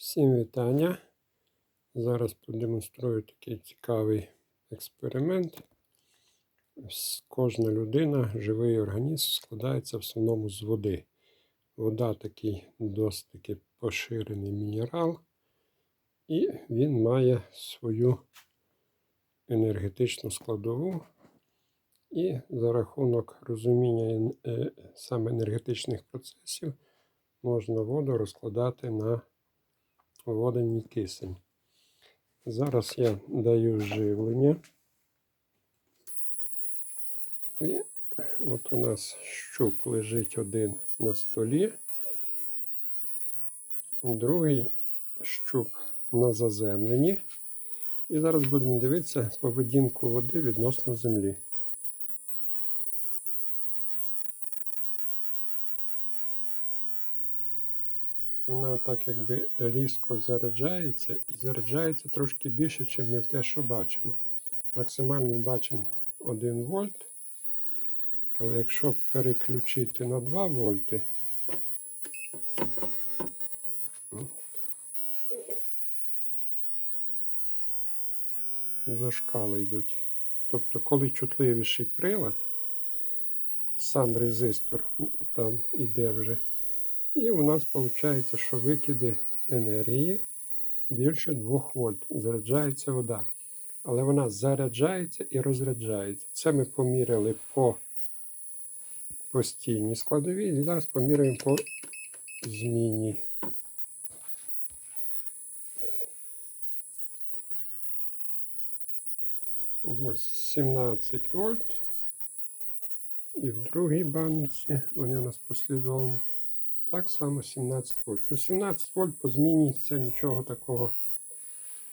Всім вітання. Зараз продемонструю такий цікавий експеримент. Кожна людина, живий організм, складається в основному з води. Вода такий досить поширений мінерал, і він має свою енергетичну складову. І за рахунок розуміння е, саме енергетичних процесів можна воду розкладати на водяний кисень. Зараз я даю живлення. І от у нас щуп лежить один на столі, другий щуп на заземленні. І зараз будемо дивитися поведінку води відносно землі. Вона так якби різко заряджається і заряджається трошки більше, ніж ми те, що бачимо. Максимально ми бачимо 1 вольт. Але якщо переключити на 2 вольти, зашкали йдуть. Тобто, коли чутливіший прилад, сам резистор там іде вже. І у нас виходить, що викиди енергії більше 2 вольт. Заряджається вода. Але вона заряджається і розряджається. Це ми поміряли по постійній складовій. І зараз поміряємо по змінній. Ось 17 вольт. І в другій банці вони у нас послідовно. Так само 17 вольт. Ну, 17 вольт по зміні нічого такого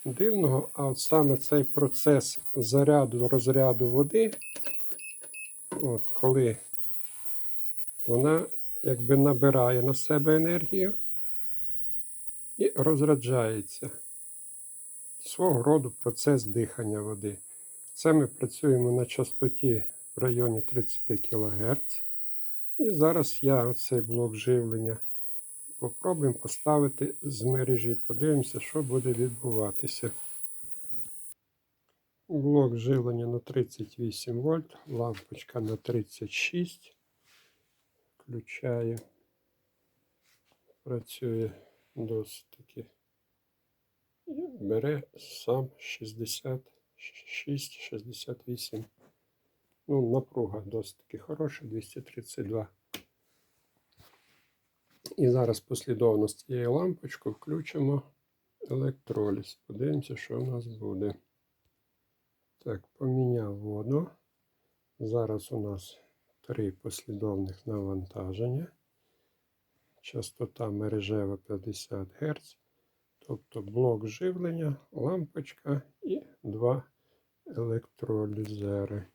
дивного. А от саме цей процес заряду розряду води, от коли вона якби набирає на себе енергію і розряджається. Свого роду процес дихання води. Це ми працюємо на частоті в районі 30 кГц. І зараз я оцей блок живлення попробуємо поставити з мережі. Подивимося, що буде відбуватися. Блок живлення на 38 вольт, лампочка на 36. Включаю. Працює досить таки. Бере сам 66-68. Ну, напруга досить таки хороша, 232. І зараз послідовно з цією лампочкою включимо електроліз. Подивимося, що у нас буде. Так, поміняв воду. Зараз у нас три послідовних навантаження. Частота мережева 50 Гц. Тобто блок живлення, лампочка і два електролізери.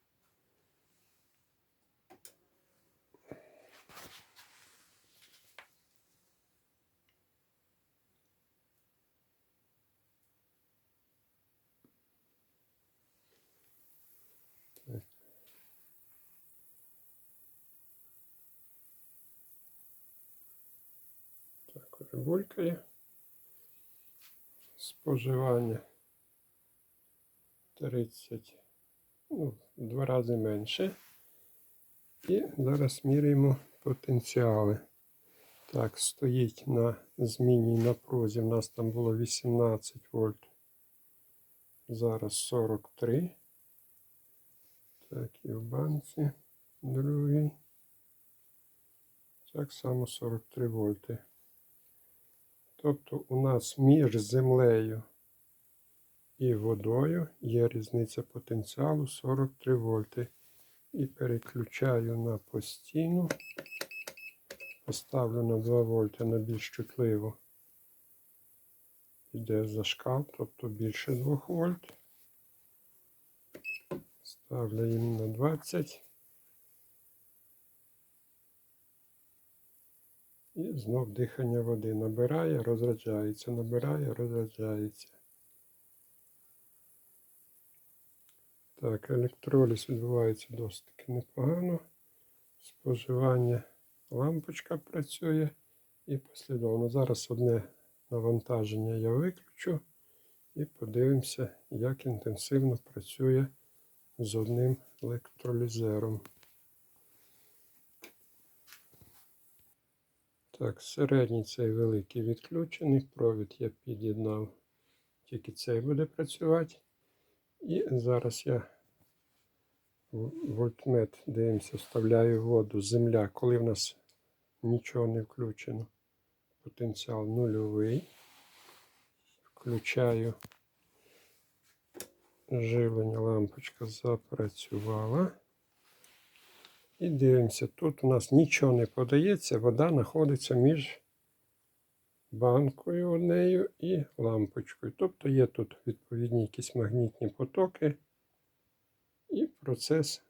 Так. Уже булькає. Споживання 30, ну, в два рази менше. І зараз міряємо потенціали. Так, стоїть на змінній напрузі. У нас там було 18 вольт. Зараз 43. Так, і в банці другий. Так само 43 вольти. Тобто у нас між землею і водою є різниця потенціалу 43 вольти. І переключаю на постійну. Поставлю на 2 вольти на більш чутливу. Йде зашкал, тобто більше 2 вольт. Ставлю їм на 20. І знов дихання води набирає, розряджається, набирає, розряджається. Так, електроліз відбувається досить непогано. Споживання лампочка працює і послідовно. Зараз одне навантаження я виключу і подивимося, як інтенсивно працює з одним електролізером. Так, середній цей великий відключений, провід я під'єднав, тільки цей буде працювати. І зараз я вольтмет, дивимося, вставляю воду, земля, коли в нас нічого не включено. Потенціал нульовий. Включаю живлення, лампочка запрацювала. І дивимося, тут у нас нічого не подається, вода знаходиться між банкою однею і лампочкою. Тобто є тут відповідні якісь магнітні потоки і процес.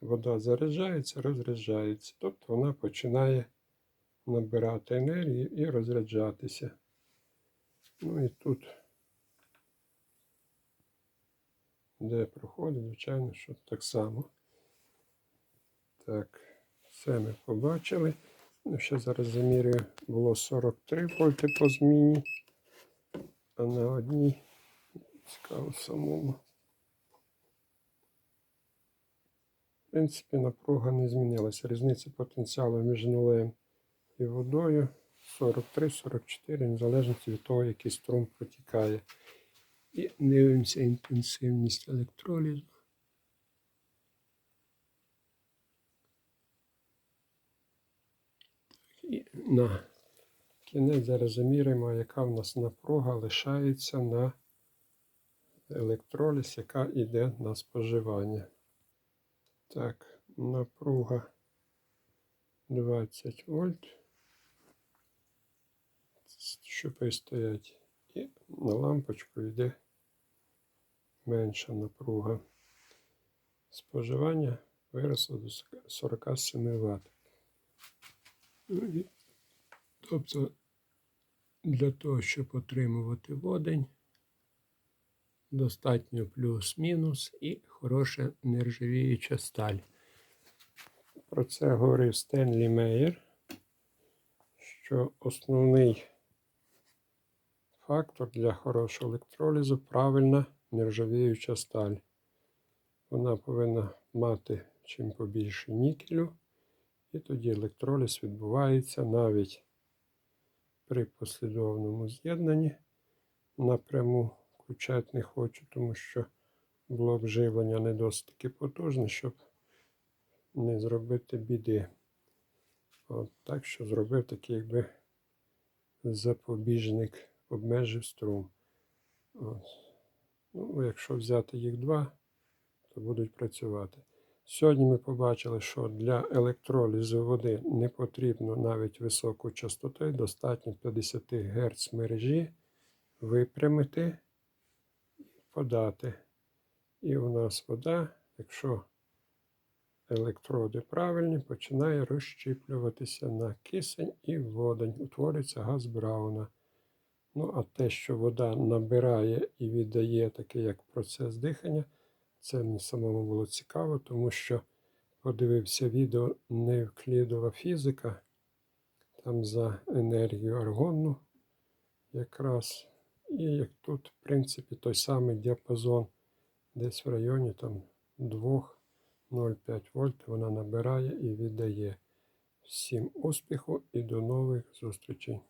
Вода заряджається, розряджається. Тобто вона починає набирати енергію і розряджатися. Ну і тут, де проходить, звичайно, що так само. Так, все ми побачили. Ну, ще зараз замірюю, було 43 вольти по зміні, а на одній цікаво самому. В принципі, напруга не змінилася. Різниця потенціалу між нулем і водою 43-44, в залежності від того, який струм протікає. І дивимося інтенсивність електролізу. І на кінець зараз заміряємо, яка в нас напруга лишається на електроліз, яка йде на споживання. Так, напруга 20 вольт. Щупи стоять. І на лампочку йде менша напруга. Споживання виросло до 47 Вт. Ну, тобто для того, щоб отримувати водень, достатньо плюс-мінус і хороша нержавіюча сталь. Про це говорив Стенлі Мейер, що основний фактор для хорошого електролізу правильна нержавіюча сталь. Вона повинна мати чим побільше нікелю, і тоді електроліз відбувається навіть при послідовному з'єднанні напряму включати не хочу, тому що блок живлення не досить таки потужний, щоб не зробити біди. От, Так що зробив такий якби запобіжник, обмежив струм. От. Ну, якщо взяти їх два, то будуть працювати. Сьогодні ми побачили, що для електролізу води не потрібно навіть високу частоту, достатньо 50 Гц мережі випрямити і подати. І у нас вода, якщо електроди правильні, починає розщіплюватися на кисень і водень. Утворюється газ Брауна. Ну, а те, що вода набирає і віддає такий як процес дихання, це мені самому було цікаво, тому що подивився відео Невклідова фізика, там за енергію аргонну якраз. І як тут, в принципі, той самий діапазон десь в районі там 2,05 вольт вона набирає і віддає. Всім успіху і до нових зустрічей!